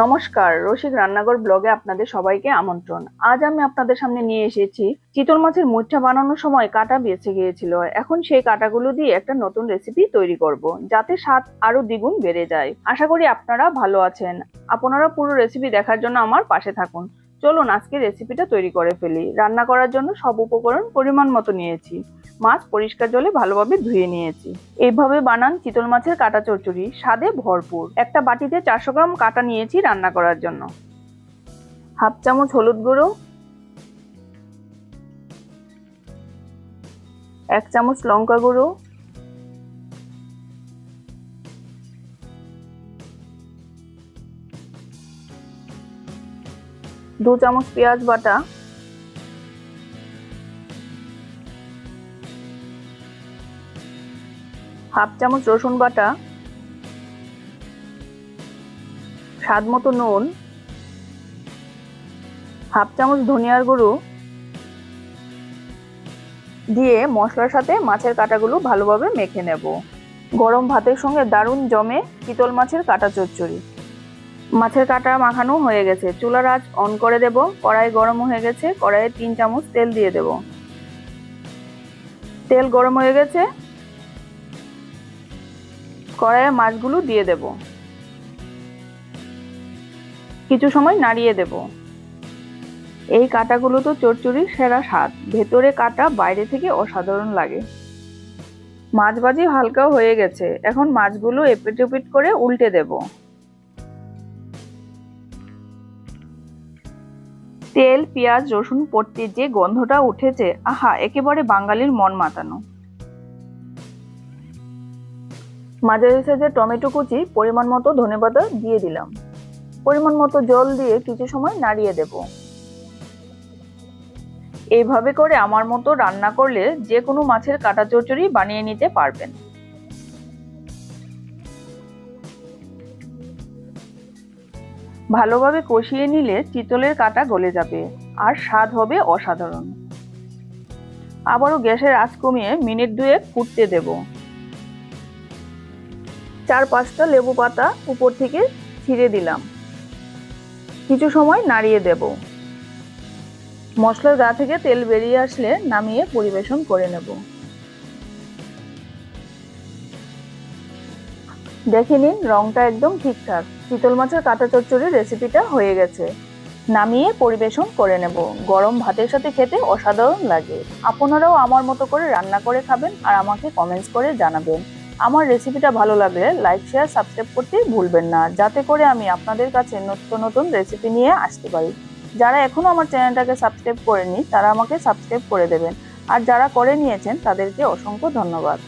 নমস্কার, রসিক রান্নাঘর ব্লগে আপনাদের সবাইকে আমন্ত্রণ। আজ আমি আপনাদের সামনে নিয়ে এসেছি চিতল মাছের মুঠা বানানোর সময় কাটা বেঁচে গিয়েছিল। এখন সেই কাটাগুলো দিয়ে একটা নতুন রেসিপি তৈরি করব, যাতে স্বাদ আরও দ্বিগুণ বেড়ে যায়। আশা করি আপনারা ভালো আছেন। আপনারা পুরো রেসিপি দেখার জন্য আমার পাশে থাকুন। চলুন আজকে রেসিপিটা তৈরি করে ফেলি। রান্না করার জন্য সব উপকরণ পরিমাণ মতো নিয়েছি। মাছ পরিষ্কার জলে ভালোভাবে ধুয়ে নিয়েছি। এইভাবে বানান চিতল মাছের কাটা চচ্চড়ি, স্বাদে ভরপুর। একটা বাটিতে চারশো গ্রাম কাটা নিয়েছি রান্না করার জন্য। হাফ চামচ হলুদ গুঁড়ো। এক চামচ লঙ্কা গুঁড়ো। দু চামচ পেঁয়াজ বাটা। হাফ চামচ রসুন বাটা, স্বাদ মতো নুন, হাফ চামচ ধনিয়ার গুঁড়ো দিয়ে মশলার সাথে মাছের কাঁটাগুলো ভালোভাবে মেখে নেব। গরম ভাতের সঙ্গে দারুণ জমে চিতল মাছের কাঁটা চচ্চড়ি। মাছের কাঁটা মাখানো হয়ে গেছে। চুলার আঁচ অন করে দেব। কড়াই গরম হয়ে গেছে। কড়াইয়ে তিন চামচ তেল দিয়ে দেব। তেল গরম হয়ে গেছে। কড়াইয়ে মাছগুলো দিয়ে দেব। কিছু সময় নাড়িয়ে দেব। এই কাটাগুলো তো চচ্চড়ির সেরা স্বাদ। ভেতরে কাটা বাইরে থেকে অসাধারণ লাগে। মাছ ভাজি হালকাও হয়ে গেছে। এখন মাছগুলো এপিট ওপিট করে উল্টে দেব। তেল, পেঁয়াজ, রসুন পড়তে যে গন্ধটা উঠেছে, আহা, একেবারে বাঙালির মন মাতানো। মাঝারি সাইজের টমেটো কুচি পরিমাণ মতো ধনেপাতা দিয়ে দিলাম। পরিমাণ মতো জল দিয়ে কিছু সময় নাড়িয়ে দেব। এইভাবে করে আমার মতো রান্না করলে যে কোনো মাছের কাটা চচ্চড়ি বানিয়ে নিতে পারবেন। ভালোভাবে কষিয়ে নিলে চিতলের কাটা গলে যাবে আর স্বাদ হবে অসাধারণ। আবারও গ্যাসের আঁচ কমিয়ে মিনিট দুয়েক ফুটতে দেবো। চার পাঁচটা লেবু পাতা উপর থেকে ছিঁড়ে দিলাম। কিছু সময় নাড়িয়ে দেব। মশলার গা থেকে তেল বেরিয়ে আসলে নামিয়ে পরিবেশন করে নেব। দেখে নিন রংটা একদম ঠিকঠাক। চিতল মাছের কাঁটা চচ্চড়ির রেসিপিটা হয়ে গেছে। নামিয়ে পরিবেশন করে নেব। গরম ভাতের সাথে খেতে অসাধারণ লাগে। আপনারাও আমার মতো করে রান্না করে খাবেন আর আমাকে কমেন্টস করে জানাবেন। আমার রেসিপিটা ভালো লাগলে লাইক শেয়ার সাবস্ক্রাইব করতে ভুলবেন না। যাতে করে আমি আপনাদের কাছে নতুন নতুন রেসিপি নিয়ে আসতে পারি। যারা এখনও আমার চ্যানেলটাকে সাবস্ক্রাইব করেনি তারা আমাকে সাবস্ক্রাইব করে দেবেন। আর যারা করে নিয়েছেন, তাদেরকে অসংখ্য ধন্যবাদ।